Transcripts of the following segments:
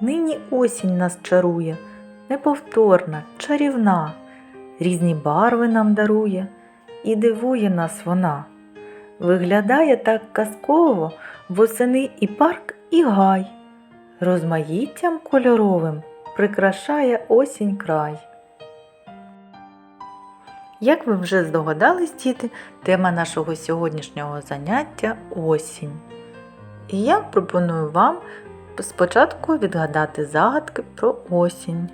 Нині осінь нас чарує, неповторна, чарівна, різні барви нам дарує і дивує нас вона. Виглядає так казково восени і парк, і гай, розмаїттям кольоровим прикрашає осінь край. Як ви вже здогадались, діти, тема нашого сьогоднішнього заняття осінь. І я пропоную вам спочатку відгадати загадки про осінь.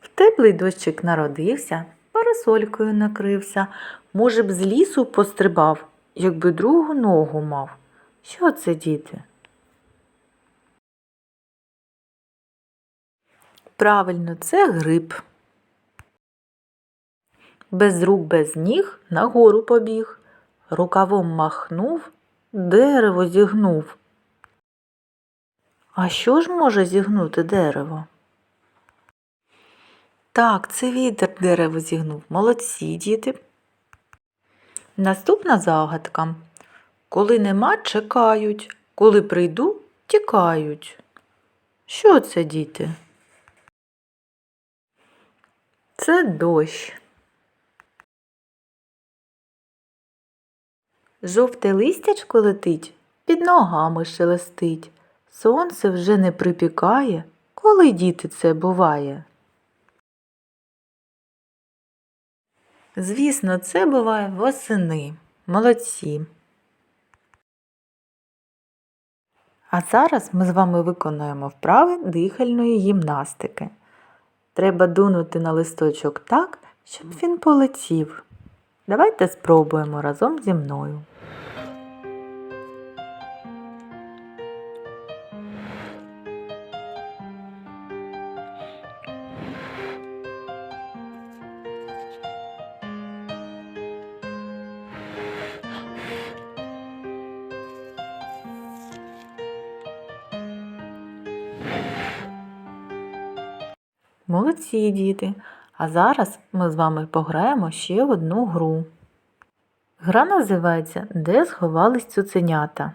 В теплий дощик народився, парасолькою накрився, може б з лісу пострибав, якби другу ногу мав. Що це, діти? Правильно, це гриб. Без рук, без ніг нагору побіг, рукавом махнув, дерево зігнув. А що ж може зігнути дерево? Так, це вітер дерево зігнув. Молодці, діти. Наступна загадка. Коли нема, чекають, коли прийду, тікають. Що це, діти? Це дощ. Жовте листячко летить, під ногами шелестить. Сонце вже не припікає. Коли діти це буває? Звісно, це буває восени. Молодці. А зараз ми з вами виконуємо вправи дихальної гімнастики. Треба дунути на листочок так, щоб він полетів. Давайте спробуємо разом зі мною. Молодці, діти! А зараз ми з вами пограємо ще одну гру. Гра називається Де сховались цуценята?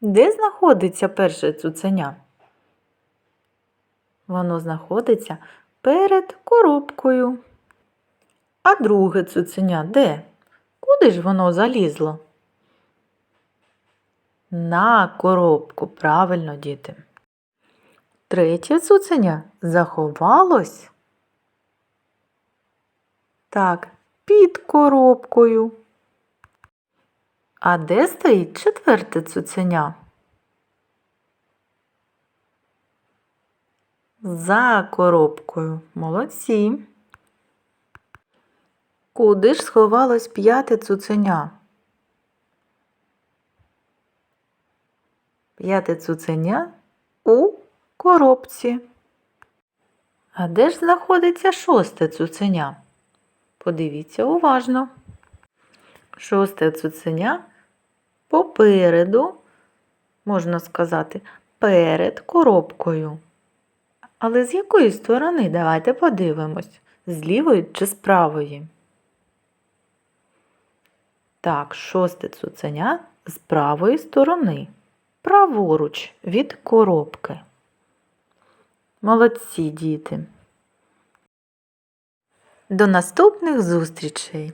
Де знаходиться перше цуценя? Воно знаходиться перед коробкою. А друге цуценя де? Куди ж воно залізло? На коробку, правильно, діти. Третє цуценя заховалось. Так, під коробкою. А де стоїть четверте цуценя? За коробкою. Молодці. Куди ж сховалось п'яте цуценя? П'яте цуценя у коробці. А де ж знаходиться шосте цуценя? Подивіться уважно. Шосте цуценя попереду, можна сказати, перед коробкою. Але з якої сторони? Давайте подивимось, з лівої чи з правої. Так, шосте цуценя з правої сторони, праворуч від коробки. Молодці діти. До наступних зустрічей!